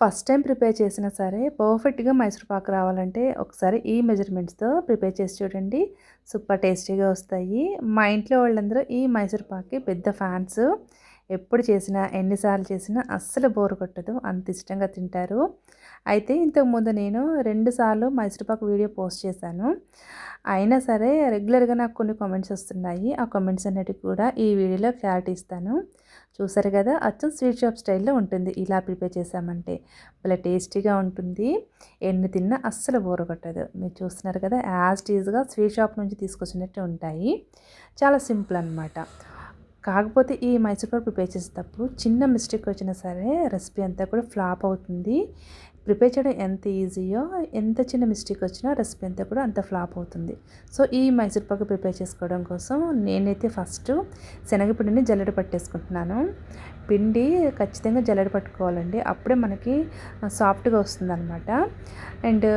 First time prepare చేసినా సరే పర్ఫెక్ట్గా మైసూర్ పాక్ రావాలంటే ఒకసారి ఈ మెజర్మెంట్స్తో ప్రిపేర్ చేసి చూడండి. సూపర్ టేస్టీగా వస్తాయి. మా ఇంట్లో వాళ్ళందరూ ఈ మైసూర్పాక్కి పెద్ద ఫ్యాన్స్. ఎప్పుడు చేసినా ఎన్నిసార్లు చేసినా అస్సలు బోర్ కొట్టదు. అంత ఇష్టంగా తింటారు. అయితే ఇంతకుముందు నేను రెండుసార్లు మైసూర్పాకు వీడియో పోస్ట్ చేశాను. అయినా సరే రెగ్యులర్గా నాకు కొన్ని కామెంట్స్ వస్తున్నాయి. ఆ కామెంట్స్ అన్నిటికీ కూడా ఈ వీడియోలో క్లారిటీ ఇస్తాను. చూసారు కదా అచ్చం స్వీట్ షాప్ స్టైల్లో ఉంటుంది. ఇలా ప్రిపేర్ చేసామంటే భలే టేస్టీగా ఉంటుంది. ఎన్ని తిన్నా అస్సలు బోర కొట్టదు. మీరు చూస్తున్నారు కదా యాజ్ టీజ్గా స్వీట్ షాప్ నుంచి తీసుకొచ్చినట్టు ఉంటాయి. చాలా సింపుల్ అనమాట కాకపోతే ఈ మైసూర్ ప్రిపేర్ చేసేటప్పుడు చిన్న మిస్టేక్ వచ్చినా సరే రెసిపీ అంతా కూడా ఫ్లాప్ అవుతుంది. ప్రిపేర్ చేయడం ఎంత ఈజీయో ఎంత చిన్న మిస్టేక్ వచ్చినా రెసిపీ అంతా కూడా అంత ఫ్లాప్ అవుతుంది. సో ఈ మైసూర్పాకు ప్రిపేర్ చేసుకోవడం కోసం నేనైతే ఫస్ట్ శనగపిండిని జల్లెడ పట్టేసుకుంటున్నాను. పిండి ఖచ్చితంగా జల్లెడ పట్టుకోవాలండి. అప్పుడే మనకి సాఫ్ట్గా వస్తుంది అనమాట అండ్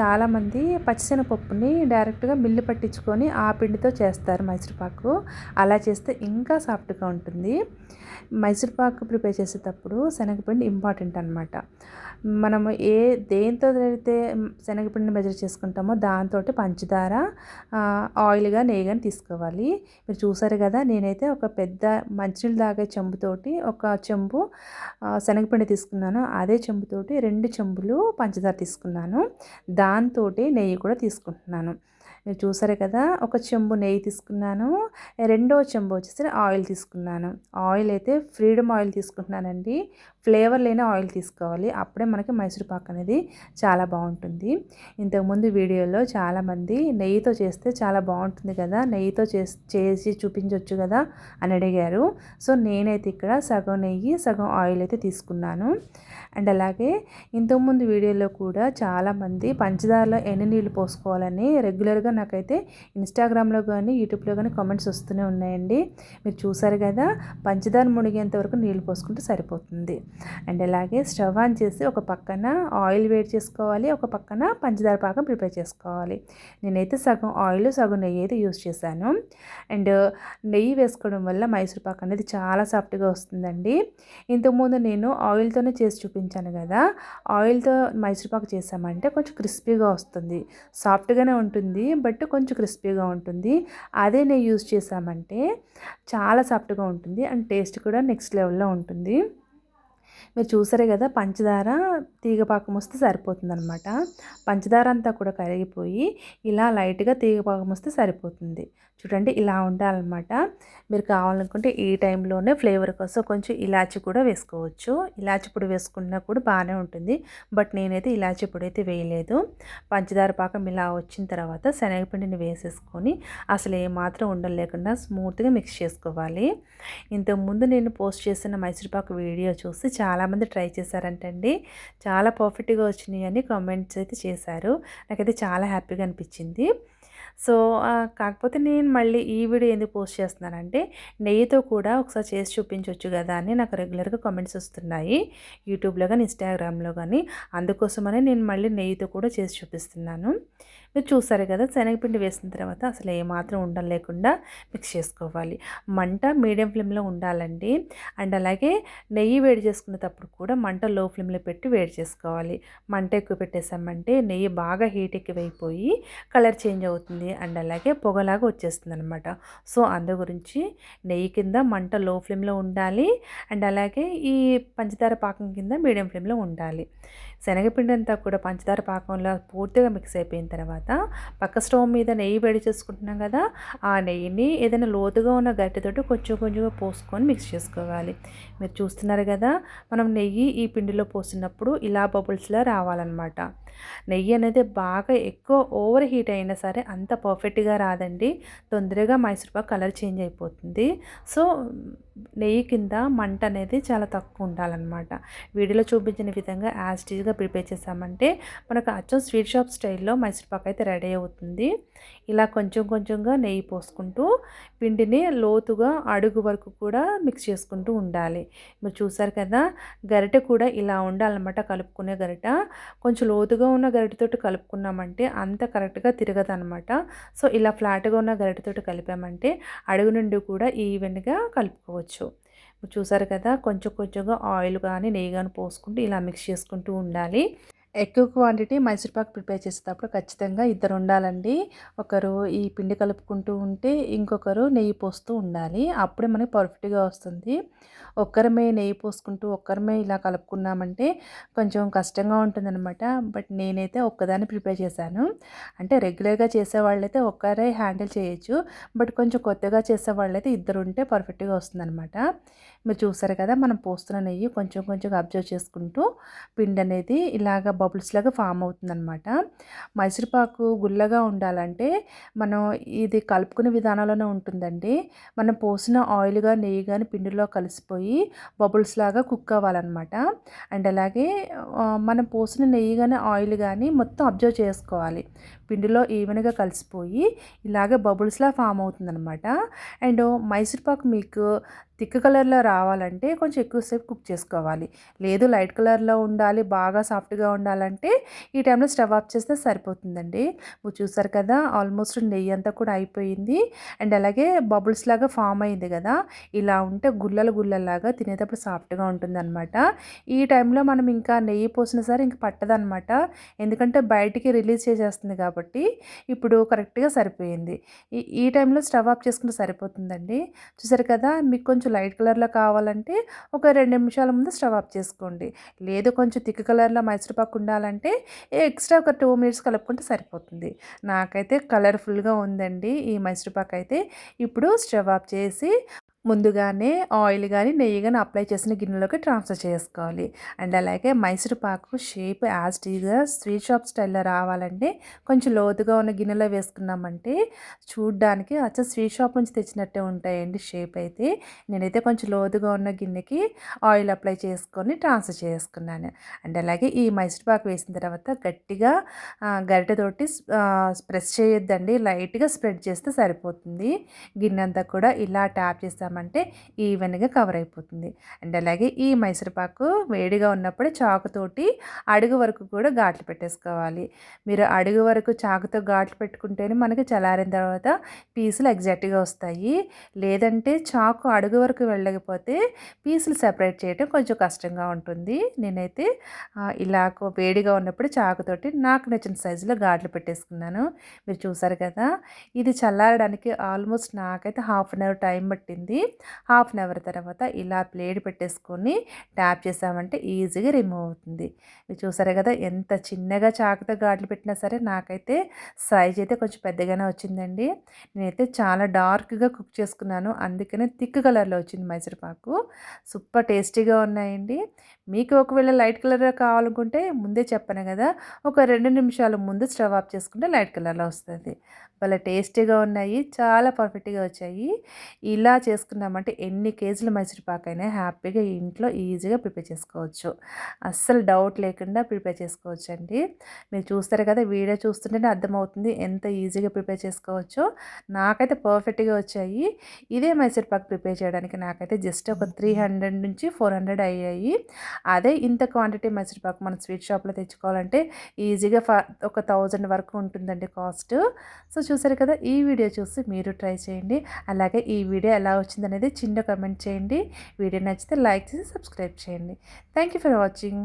చాలామంది పచ్చిశనగపప్పుని డైరెక్ట్గా మిల్లు పట్టించుకొని ఆ పిండితో చేస్తారు మైసూర్పాకు అలా చేస్తే ఇంకా సాఫ్ట్గా ఉంటుంది. మైసూర్పాకు ప్రిపేర్ చేసేటప్పుడు శనగపిండి ఇంపార్టెంట్ అనమాట మనము ఏ దేంతో అయితే శనగపిండిని మెజర్ చేసుకుంటామో దాంతో పంచదార ఆయిల్గా నెయ్యిగాని తీసుకోవాలి. మీరు చూసారు కదా నేనైతే ఒక పెద్ద మంచినీళ్ళు తాగే చెంబుతోటి ఒక చెంబు శనగపిండి తీసుకున్నాను. అదే చెంబుతోటి రెండు చెంబులు పంచదార తీసుకున్నాను. దాంతో నెయ్యి కూడా తీసుకుంటున్నాను. మీరు చూసారు కదా ఒక చెంబు నెయ్యి తీసుకున్నాను. రెండో చెంబు వచ్చేసి ఆయిల్ తీసుకున్నాను. ఆయిల్ అయితే ఫ్రీడమ్ ఆయిల్ తీసుకుంటున్నానండి. ఫ్లేవర్ లేని ఆయిల్ తీసుకోవాలి. అప్పుడే మనకి మైసూర్ పాక్ అనేది చాలా బాగుంటుంది. ఇంతకుముందు వీడియోలో చాలామంది నెయ్యితో చేస్తే చాలా బాగుంటుంది కదా నెయ్యితో చేసి చూపించవచ్చు కదా అని అడిగారు. సో నేనైతే ఇక్కడ సగం నెయ్యి సగం ఆయిల్ అయితే తీసుకున్నాను. అండ్ అలాగే ఇంతకుముందు వీడియోలో కూడా చాలామంది పంచదారలో ఎన్ని నీళ్ళు పోసుకోవాలని రెగ్యులర్గా నాకైతే ఇన్స్టాగ్రామ్లో కానీ యూట్యూబ్లో కానీ కామెంట్స్ వస్తూనే ఉన్నాయండి. మీరు చూసారు కదా పంచదార మునిగేంత వరకు నీళ్ళు పోసుకుంటే సరిపోతుంది. అండ్ అలాగే స్టవ్ ఆన్ చేసి ఒక పక్కన ఆయిల్ వేడి చేసుకోవాలి ఒక పక్కన పంచదార పాకం ప్రిపేర్ చేసుకోవాలి. నేనైతే సగం ఆయిల్ సగం నెయ్యి అయితే యూస్ చేశాను. అండ్ నెయ్యి వేసుకోవడం వల్ల మైసూర్ పాక్ అనేది చాలా సాఫ్ట్గా వస్తుందండి. ఇంతకుముందు నేను ఆయిల్తోనే చేసి చూపించాను కదా ఆయిల్తో మైసూర్ పాక్ చేసామంటే కొంచెం క్రిస్పీగా వస్తుంది. సాఫ్ట్గానే ఉంటుంది బట్ కొంచెం క్రిస్పీగా ఉంటుంది. అదే నేను యూజ్ చేసామంటే చాలా సాఫ్ట్గా ఉంటుంది అండ్ టేస్ట్ కూడా నెక్స్ట్ లెవెల్లో ఉంటుంది. మీరు చూసారే కదా పంచదార తీగ పాకం వస్తే సరిపోతుంది అనమాట పంచదార అంతా కూడా కరిగిపోయి ఇలా లైట్గా తీగ పాకం వస్తే సరిపోతుంది. చూడండి ఇలా ఉండాలన్నమాట. మీరు కావాలనుకుంటే ఈ టైంలోనే ఫ్లేవర్ కోసం కొంచెం ఇలాచి కూడా వేసుకోవచ్చు. ఇలాచి పొడి వేసుకున్నా కూడా బాగానే ఉంటుంది. బట్ నేనైతే ఇలాచి పొడి అయితే వేయలేదు. పంచదార పాకం ఇలా వచ్చిన తర్వాత శనగపిండిని వేసేసుకొని అసలు ఏమాత్రం ఉండలేకుండా స్మూత్గా మిక్స్ చేసుకోవాలి. ఇంతకుముందు నేను పోస్ట్ చేసిన మైసూర్పాకు వీడియో చూసి చాలా చాలామంది ట్రై చేశారంటండి. చాలా పర్ఫెక్ట్గా వచ్చినాయి అని కామెంట్స్ అయితే చేశారు. నాకైతే చాలా హ్యాపీగా అనిపించింది. సో కాకపోతే నేను మళ్ళీ ఈ వీడియో ఎందుకు పోస్ట్ చేస్తున్నానంటే నెయ్యితో కూడా ఒకసారి చేసి చూపించవచ్చు కదా అని నాకు రెగ్యులర్గా కామెంట్స్ వస్తున్నాయి. యూట్యూబ్లో కానీ ఇన్స్టాగ్రామ్లో కానీ అందుకోసమనే నేను మళ్ళీ నెయ్యితో కూడా చేసి చూపిస్తున్నాను. మీరు చూసారు కదా శనగపిండి వేసిన తర్వాత అసలు ఏమాత్రం ఉండడం లేకుండా మిక్స్ చేసుకోవాలి. మంట మీడియం ఫ్లేమ్లో ఉండాలండి. అండ్ అలాగే నెయ్యి వేడి చేసుకునేటప్పుడు కూడా మంట లో ఫ్లేమ్లో పెట్టి వేడి చేసుకోవాలి. మంట ఎక్కువ పెట్టేసామంటే నెయ్యి బాగా హీట్ ఎక్కువైపోయి కలర్ చేంజ్ అవుతుంది. అండ్ అలాగే పొగలాగా వచ్చేస్తుంది అనమాట సో అందు గురించి నెయ్యి కింద మంట లో ఫ్లేమ్లో ఉండాలి. అండ్ అలాగే ఈ పంచదార పాకం కింద మీడియం ఫ్లేమ్లో ఉండాలి. శనగపిండి అంతా కూడా పంచదార పాకంలో పూర్తిగా మిక్స్ అయిపోయిన తర్వాత తర్వాత పక్క స్టవ్ మీద నెయ్యి వేడి చేసుకుంటున్నాం కదా ఆ నెయ్యిని ఏదైనా లోతుగా ఉన్న గట్టితోటి కొంచెం కొంచెంగా పోసుకొని మిక్స్ చేసుకోవాలి. మీరు చూస్తున్నారు కదా మనం నెయ్యి ఈ పిండిలో పోసినప్పుడు ఇలా బబుల్స్లా రావాలన్నమాట. నెయ్యి అనేది బాగా ఎక్కువ ఓవర్ హీట్ అయినా సరే అంత పర్ఫెక్ట్గా రాదండి. తొందరగా మైసూర్పాక్ కలర్ చేంజ్ అయిపోతుంది. సో నెయ్యి కింద మంట అనేది చాలా తక్కువ ఉండాలన్నమాట. వీడియోలో చూపించిన విధంగా యాజ్టీజ్గా ప్రిపేర్ చేసామంటే మనకు అచ్చం స్వీట్ షాప్ స్టైల్లో మైసూర్పాక్ అయితే రెడీ అవుతుంది. ఇలా కొంచెం కొంచెంగా నెయ్యి పోసుకుంటూ పిండిని లోతుగా అడుగు వరకు కూడా మిక్స్ చేసుకుంటూ ఉండాలి. మీరు చూసారు కదా గరిటె కూడా ఇలా ఉండాలన్నమాట కలుపుకునే గరిట. కొంచెం లోతుగా ఉన్న గరిటతోటి కలుపుకున్నామంటే అంత కరెక్ట్గా తిరగదు అనమాట సో ఇలా ఫ్లాట్గా ఉన్న గరిటతోటి కలిపామంటే అడుగు నుండి కూడా ఈవెన్గా కలుపుకోవచ్చు. చూసారు కదా కొంచెం కొంచెంగా ఆయిల్ కానీ నెయ్యి కానీ పోసుకుంటూ ఇలా మిక్స్ చేసుకుంటూ ఉండాలి. ఎక్కువ క్వాంటిటీ మైసూర్పాకు ప్రిపేర్ చేసేటప్పుడు ఖచ్చితంగా ఇద్దరు ఉండాలండి. ఒకరు ఈ పిండి కలుపుకుంటూ ఉంటే ఇంకొకరు నెయ్యి పోస్తూ ఉండాలి. అప్పుడే మనకి పర్ఫెక్ట్గా వస్తుంది. ఒక్కరమే నెయ్యి పోసుకుంటూ ఒక్కరమే ఇలా కలుపుకున్నామంటే కొంచెం కష్టంగా ఉంటుందన్నమాట. బట్ నేనైతే ఒక్కదాన్ని ప్రిపేర్ చేశాను. అంటే రెగ్యులర్గా చేసేవాళ్ళైతే ఒక్కరే హ్యాండిల్ చేయొచ్చు. బట్ కొంచెం కొత్తగా చేసేవాళ్ళైతే ఇద్దరు ఉంటే పర్ఫెక్ట్గా వస్తుందన్నమాట. మీరు చూసారు కదా మనం పోస్తున్న నెయ్యి కొంచెం కొంచెం అబ్జర్వ్ చేసుకుంటూ పిండి అనేది ఇలాగ బబుల్స్ లాగా ఫామ్ అవుతుందన్నమాట. మైసూర్పాకు గుల్లగా ఉండాలంటే మనం ఇది కలుపుకునే విధానంలోనే ఉంటుందండి. మనం పోసిన ఆయిల్గా నెయ్యి కానీ పిండిలో కలిసిపోయి బబుల్స్ లాగా కుక్ అవ్వాలన్నమాట. అండ్ అలాగే మనం పోసిన నెయ్యి కానీ ఆయిల్ కానీ మొత్తం అబ్జర్వ్ చేసుకోవాలి. పిండిలో ఈవెన్గా కలిసిపోయి ఇలాగే బబుల్స్లా ఫామ్ అవుతుందన్నమాట. అండ్ మైసూర్పాకు మీకు థిక్ కలర్లో రావాలంటే కొంచెం ఎక్కువసేపు కుక్ చేసుకోవాలి. లేదు లైట్ కలర్లో ఉండాలి బాగా సాఫ్ట్గా ఉండాలంటే ఈ టైంలో స్టవ్ ఆఫ్ చేస్తే సరిపోతుందండి. మీరు చూసారు కదా ఆల్మోస్ట్ నెయ్యి అంతా కూడా అయిపోయింది. అండ్ అలాగే బబుల్స్ లాగా ఫామ్ అయింది కదా ఇలా ఉంటే గుల్లలు గుల్లలాగా తినేటప్పుడు సాఫ్ట్గా ఉంటుందన్నమాట. ఈ టైంలో మనం ఇంకా నెయ్యి పోసిన సరే ఇంక పట్టదనమాట ఎందుకంటే బయటికి రిలీజ్ చేసేస్తుంది కాబట్టి ఇప్పుడు కరెక్ట్గా సరిపోయింది. ఈ ఈ టైంలో స్టవ్ ఆఫ్ చేసుకుంటే సరిపోతుందండి. చూసారు కదా మీకు కొంచెం కొంచెం లైట్ కలర్లో కావాలంటే ఒక రెండు నిమిషాల ముందు స్టవ్ ఆఫ్ చేసుకోండి. లేదు కొంచెం థిక్ కలర్లో మైసూరుపాకు ఉండాలంటే ఎక్స్ట్రా ఒక టూ మినిట్స్ కలుపుకుంటే సరిపోతుంది. నాకైతే కలర్ఫుల్గా ఉందండి ఈ మైసూరుపాకు అయితే. ఇప్పుడు స్టవ్ ఆఫ్ చేసి ముందుగానే ఆయిల్ కానీ నెయ్యి కానీ అప్లై చేసిన గిన్నెలోకి ట్రాన్స్ఫర్ చేసుకోవాలి. అండ్ అలాగే మైసూర్ పాకు షేప్ యాజ్ టీగా స్వీట్ షాప్ స్టైల్లో రావాలంటే కొంచెం లోతుగా ఉన్న గిన్నెలో వేసుకున్నామంటే చూడ్డానికి అచ్చ స్వీట్ షాప్ నుంచి తెచ్చినట్టే ఉంటాయండి షేప్ అయితే. నేనైతే కొంచెం లోతుగా ఉన్న గిన్నెకి ఆయిల్ అప్లై చేసుకొని ట్రాన్స్ఫర్ చేసుకున్నాను. అండ్ అలాగే ఈ మైసూర్ పాకు వేసిన తర్వాత గట్టిగా గరిటెతోటి ప్రెస్ చేయొద్దండి. లైట్గా స్ప్రెడ్ చేస్తే సరిపోతుంది. గిన్నె అంతా కూడా ఇలా ట్యాప్ చేసాము చేసామంటే ఈవెన్గా కవర్ అయిపోతుంది. అండ్ అలాగే ఈ మైసూరుపాకు వేడిగా ఉన్నప్పుడే చాకుతోటి అడుగు వరకు కూడా ఘాట్లు పెట్టేసుకోవాలి. మీరు అడుగు వరకు చాకుతో ఘాట్లు పెట్టుకుంటేనే మనకి చల్లారిన తర్వాత పీసులు ఎగ్జాక్ట్గా వస్తాయి. లేదంటే చాకు అడుగు వరకు వెళ్ళకపోతే పీసులు సెపరేట్ చేయడం కొంచెం కష్టంగా ఉంటుంది. నేనైతే ఇలా వేడిగా ఉన్నప్పుడు చాకుతోటి నాకు నచ్చిన సైజులో ఘాట్లు పెట్టేసుకున్నాను. మీరు చూసారు కదా ఇది చల్లారడానికి ఆల్మోస్ట్ నాకైతే హాఫ్ అన్ అవర్ టైం పట్టింది. హాఫ్ అన్ అవర్ తర్వాత ఇలా ప్లేట్ పెట్టేసుకొని ట్యాప్ చేసామంటే ఈజీగా రిమూవ్ అవుతుంది. మీరు చూసారే కదా ఎంత చిన్నగా చాకుతో గాడ్లు పెట్టినా సరే నాకైతే సైజ్ అయితే కొంచెం పెద్దగానే వచ్చిందండి. నేనైతే చాలా డార్క్గా కుక్ చేసుకున్నాను. అందుకనే థిక్ కలర్లో వచ్చింది మైసూర్పాకు. సూపర్ టేస్టీగా ఉన్నాయండి. మీకు ఒకవేళ లైట్ కలర్ కావాలనుకుంటే ముందే చెప్పాను కదా ఒక రెండు నిమిషాల ముందు స్టవ్ ఆఫ్ చేసుకుంటే లైట్ కలర్లో వస్తుంది. భలే టేస్టీగా ఉన్నాయి. చాలా పర్ఫెక్ట్గా వచ్చాయి. ఇలా చేసుకున్నామంటే ఎన్ని కేజీల మైసూరుపాకైనా హ్యాపీగా ఇంట్లో ఈజీగా ప్రిపేర్ చేసుకోవచ్చు. అస్సలు డౌట్ లేకుండా ప్రిపేర్ చేసుకోవచ్చు అండి మీరు చూస్తారు కదా వీడియో చూస్తుంటేనే అర్థమవుతుంది ఎంత ఈజీగా ప్రిపేర్ చేసుకోవచ్చో. నాకైతే పర్ఫెక్ట్గా వచ్చాయి. ఇదే మైసూరుపాకు ప్రిపేర్ చేయడానికి నాకైతే జస్ట్ ఒక త్రీ హండ్రెడ్ నుంచి ఫోర్ హండ్రెడ్ అయ్యాయి. అదే ఇంత క్వాంటిటీ మైసూరుపాకు మనం స్వీట్ షాప్లో తెచ్చుకోవాలంటే ఈజీగా ఒక థౌజండ్ వరకు ఉంటుందండి కాస్ట్. సో చూసారు కదా ఈ వీడియో చూసి మీరు ట్రై చేయండి. అలాగే ఈ వీడియో ఎలా అనేది చిన్న కమెంట్ చేయండి. వీడియో నచ్చితే లైక్ చేసి సబ్స్క్రైబ్ చేయండి. Thank you for watching